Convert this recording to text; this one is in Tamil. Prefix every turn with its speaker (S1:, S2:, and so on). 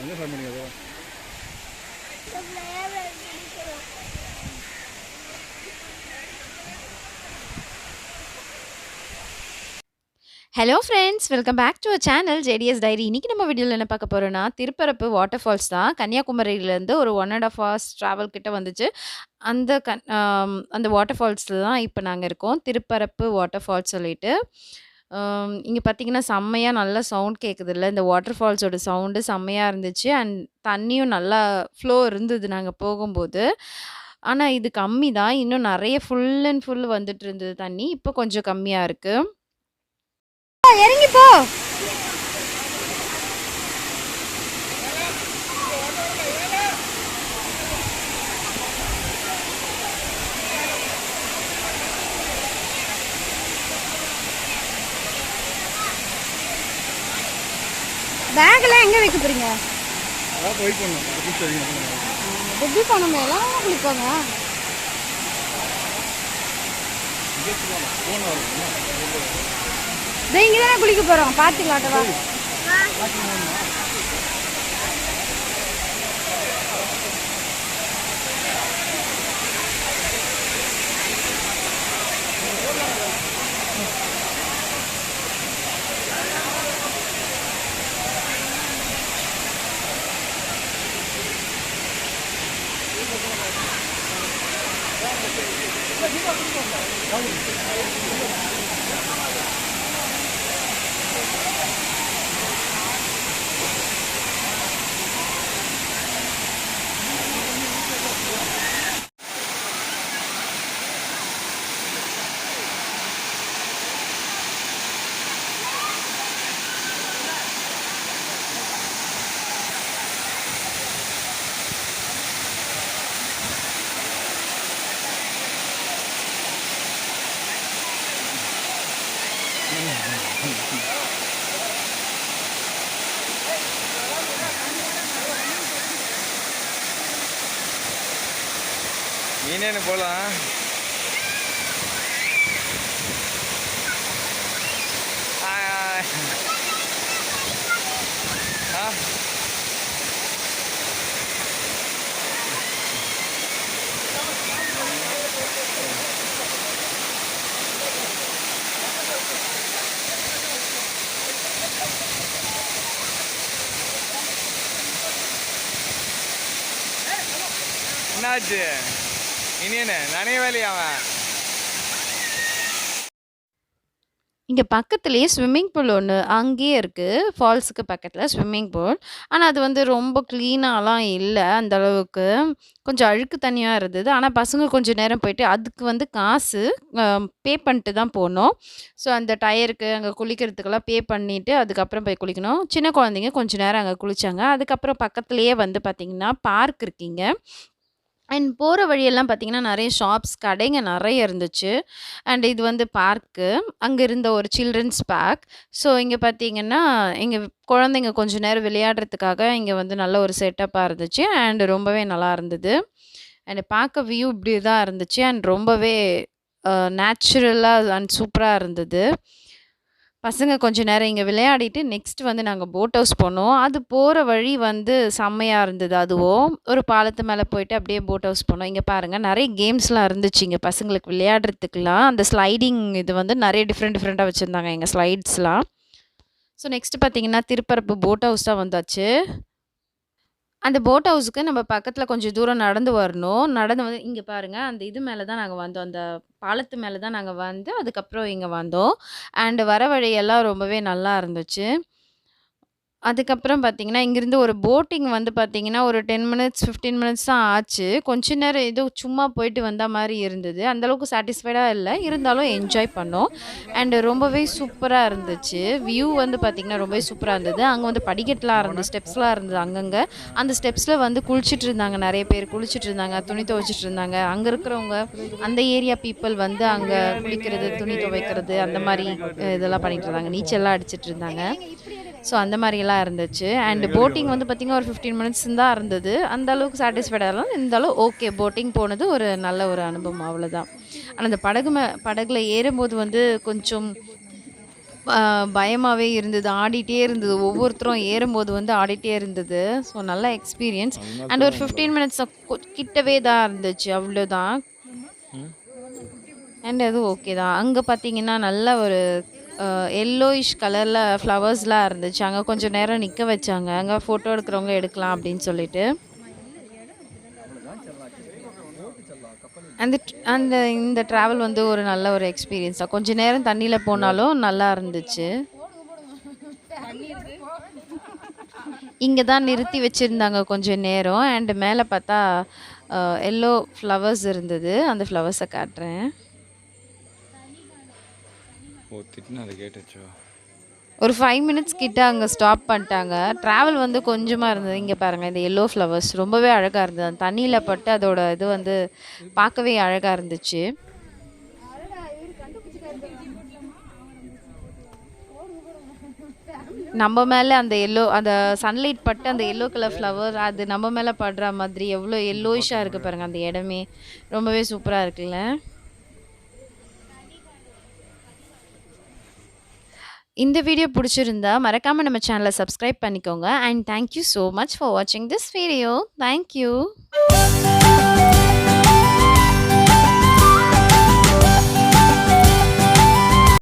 S1: என்ன ஃபேன் பண்ணீங்க
S2: hello friends welcome back to a channel JDS diary இன்றைக்கி நம்ம வீடியோவில் என்ன பார்க்க போகிறோன்னா திருப்பரப்பு வாட்டர் ஃபால்ஸ் தான். கன்னியாகுமரியிலேருந்து ஒரு one and half hours travel கிட்ட வந்துச்சு. அந்த கன் அந்த வாட்டர் ஃபால்ஸில் தான் இப்போ நாங்கள் இருக்கோம். திருப்பரப்பு வாட்டர் ஃபால்ஸ் சொல்லிட்டு. இங்கே பார்த்தீங்கன்னா செம்மையாக நல்லா சவுண்ட் கேட்குதுல்ல இந்த வாட்டர் ஃபால்ஸோட சவுண்டு செம்மையாக இருந்துச்சு. அண்ட் தண்ணியும் நல்லா ஃப்ளோ இருந்தது நாங்கள் போகும்போது. ஆனால் இது கம்மி தான் இன்னும் நிறைய ஃபுல் அண்ட் ஃபுல் வந்துட்டு இருந்தது தண்ணி. இப்போ கொஞ்சம் கம்மியாக இருக்குது இறங்கி போ. பேக்கெல்லாம் எங்கே வைக்க போறீங்க?
S1: அதான் வெயிட் பண்ணணும்.
S2: எப்படி போனோமே எல்லாம் குளிப்பாங்க
S1: இங்கே
S2: தானே குளிக்க போகிறோம் பார்த்துக்கலாட்டவா 何?
S1: நீனே போகலாம் ஆ என்னாச்சு இனியனு நனைய வேலையாவன்
S2: இங்கே பக்கத்துலேயே ஸ்விம்மிங் பூல் ஒன்று அங்கேயே இருக்குது ஃபால்ஸுக்கு பக்கத்தில் ஸ்விம்மிங் பூல் ஆனால் அது வந்து ரொம்ப க்ளீனாலாம் இல்லை அந்த அளவுக்கு. கொஞ்சம் அழுக்கு தனியாக இருந்தது. ஆனால் பசங்க கொஞ்சம் நேரம் போயிட்டு அதுக்கு வந்து காசு பே பண்ணிட்டு தான் போனோம். ஸோ அந்த டயருக்கு அங்கே குளிக்கிறதுக்கெல்லாம் பே பண்ணிவிட்டு அதுக்கப்புறம் போய் குளிக்கணும். சின்ன குழந்தைங்க கொஞ்சம் நேரம் அங்கே குளித்தாங்க அதுக்கப்புறம் பக்கத்துலேயே வந்து பார்த்திங்கன்னா பார்க் இருக்கீங்க அண்ட் போகிற வழியெல்லாம் பார்த்தீங்கன்னா நிறைய ஷாப்ஸ் கடைங்க நிறைய இருந்துச்சு. அண்ட் இது வந்து பார்க்கு. அங்கே இருந்த ஒரு சில்ட்ரன்ஸ் பார்க் ஸோ இங்கே பார்த்தீங்கன்னா இங்கே குழந்தைங்க கொஞ்சம் நேரம் விளையாடுறதுக்காக இங்கே வந்து நல்ல ஒரு செட்டப்பாக இருந்துச்சு. அண்ட் ரொம்பவே நல்லா இருந்தது. அண்ட் பார்க்க வியூ இப்படி தான் இருந்துச்சு. அண்ட் ரொம்பவே நேச்சுரலாக அண்ட் சூப்பராக இருந்தது. பசங்க கொஞ்ச நேரம் இங்கே விளையாடிட்டு நெக்ஸ்ட் வந்து நாங்கள் போட் ஹவுஸ் போனோம். அது போகிற வழி வந்து செம்மையாக இருந்தது. அதுவும் ஒரு பாலத்து மேலே போயிட்டு அப்படியே போட் ஹவுஸ் போனோம். இங்கே பாருங்கள் நிறைய கேம்ஸ்லாம் இருந்துச்சு. இங்கே பசங்களுக்கு விளையாடுறதுக்குலாம் அந்த ஸ்லைடிங் இது வந்து நிறைய டிஃப்ரெண்ட் டிஃப்ரெண்ட்டாக வச்சுருந்தாங்க எங்கள் ஸ்லைட்ஸ்லாம் ஸோ நெக்ஸ்ட் பார்த்தீங்கன்னா திருப்பரப்பு போட் ஹவுஸ் தான் வந்தாச்சு. அந்த போட் ஹவுஸுக்கு நம்ம பக்கத்தில் கொஞ்சம் தூரம் நடந்து வரணும். நடந்து வந்து இங்கே பாருங்கள் அந்த இது மேலே தான் நாங்கள் வந்தோம். அந்த பாலத்து மேலே தான் நாங்கள் வந்து அதுக்கப்புறம் இங்கே வந்தோம். அண்டு வர வழியெல்லாம் ரொம்பவே நல்லா இருந்துச்சு. அதுக்கப்புறம் பார்த்தீங்கன்னா இங்கேருந்து ஒரு போட்டிங் வந்து பார்த்தீங்கன்னா ஒரு டென் மினிட்ஸ் ஃபிஃப்டீன் மினிட்ஸ் தான் ஆச்சு. கொஞ்ச நேரம் ஏதோ சும்மா போயிட்டு வந்த மாதிரி இருந்தது. அந்தளவுக்கு சாட்டிஸ்ஃபைடாக இல்லை. இருந்தாலும் என்ஜாய் பண்ணோம். அண்டு ரொம்பவே சூப்பராக இருந்துச்சு. வியூ வந்து பார்த்திங்கன்னா ரொம்பவே சூப்பராக இருந்தது. அங்கே வந்து படிக்கட்டுலாம் இருந்தது ஸ்டெப்ஸ்லாம் இருந்தது அங்கங்கே. அந்த ஸ்டெப்ஸில் வந்து குளிச்சுட்டு இருந்தாங்க. நிறைய பேர் குளிச்சுட்டு இருந்தாங்க துணி துவைச்சிட்டு இருந்தாங்க. அங்கே இருக்கிறவங்க அந்த ஏரியா பீப்புள் வந்து அங்கே குளிக்கிறது துணி துவைக்கிறது அந்த மாதிரி இதெல்லாம் பண்ணிகிட்டு இருந்தாங்க. நீச்சல்லாம் அடிச்சிட்டு இருந்தாங்க. ஸோ அந்த மாதிரிலாம் இருந்துச்சு அண்ட் போட்டிங் வந்து பார்த்திங்கன்னா ஒரு ஃபிஃப்டீன் மினிட்ஸ் தான் இருந்தது அந்த அளவுக்கு சாட்டிஸ்ஃபைடாக இருந்தாலும் இருந்தாலும் ஓகே போட்டிங் போனது ஒரு நல்ல ஒரு அனுபவம் அவ்வளோதான் ஆனால் அந்த படகு படகுல ஏறும்போது வந்து கொஞ்சம் அ பயமாவே இருந்தது. ஆடிட்டே இருந்தது. ஒவ்வொருத்தரும் ஏறும்போது வந்து ஆடிட்டே இருந்தது. ஸோ நல்ல எக்ஸ்பீரியன்ஸ். அண்ட் ஒரு 15 மினிட்ஸ் கிட்டவே தான் இருந்துச்சு. அவ்வளோதான். அண்ட் அது ஓகே தான். அங்க பார்த்தீங்கன்னா, நல்ல ஒரு எல்லோயிஷ் கலரில் ஃப்ளவர்ஸ்லாம் இருந்துச்சு. அங்கே கொஞ்சம் நேரம் நிற்க வச்சாங்க. அங்கே ஃபோட்டோ எடுக்கிறவங்க எடுக்கலாம் அப்படின்னு சொல்லிட்டு. அந்த அந்த இந்த ட்ராவல் வந்து ஒரு நல்ல ஒரு எக்ஸ்பீரியன்ஸ் தான். கொஞ்ச நேரம் தண்ணியில் போனாலும் நல்லா இருந்துச்சு. இங்கே தான் நிறுத்தி வச்சுருந்தாங்க கொஞ்சம் நேரம். அண்டு மேலே பார்த்தா எல்லோ ஃப்ளவர்ஸ் இருந்தது. அந்த ஃப்ளவர்ஸை காட்டுறேன்.
S1: ஓ! திட்டுனா கேட்டுச்சோ?
S2: ஒரு ஃபைவ் மினிட்ஸ் கிட்ட அங்கே ஸ்டாப் பண்ணிட்டாங்க. ட்ராவல் வந்து கொஞ்சமாக இருந்தது. இங்கே பாருங்கள் இந்த எல்லோ ஃப்ளவர்ஸ் ரொம்பவே அழகாக இருந்தது. அந்த தண்ணியில் பட்டு அதோட இது வந்து பார்க்கவே அழகாக இருந்துச்சு. நம்ம மேலே அந்த எல்லோ அந்த சன்லைட் பட்டு அந்த எல்லோ கலர் ஃப்ளவர் அது நம்ம மேலே படுற மாதிரி எவ்வளோ எல்லோயிஷாக இருக்குது பாருங்கள் அந்த இடமே. ரொம்பவே சூப்பராக இருக்குல்ல? இந்த வீடியோ பிடிச்சிருந்தா மறக்காமல் நம்ம சேனலை சப்ஸ்கிரைப் பண்ணிக்கோங்க. And thank you much for வாட்சிங் திஸ் வீடியோ. Thank you.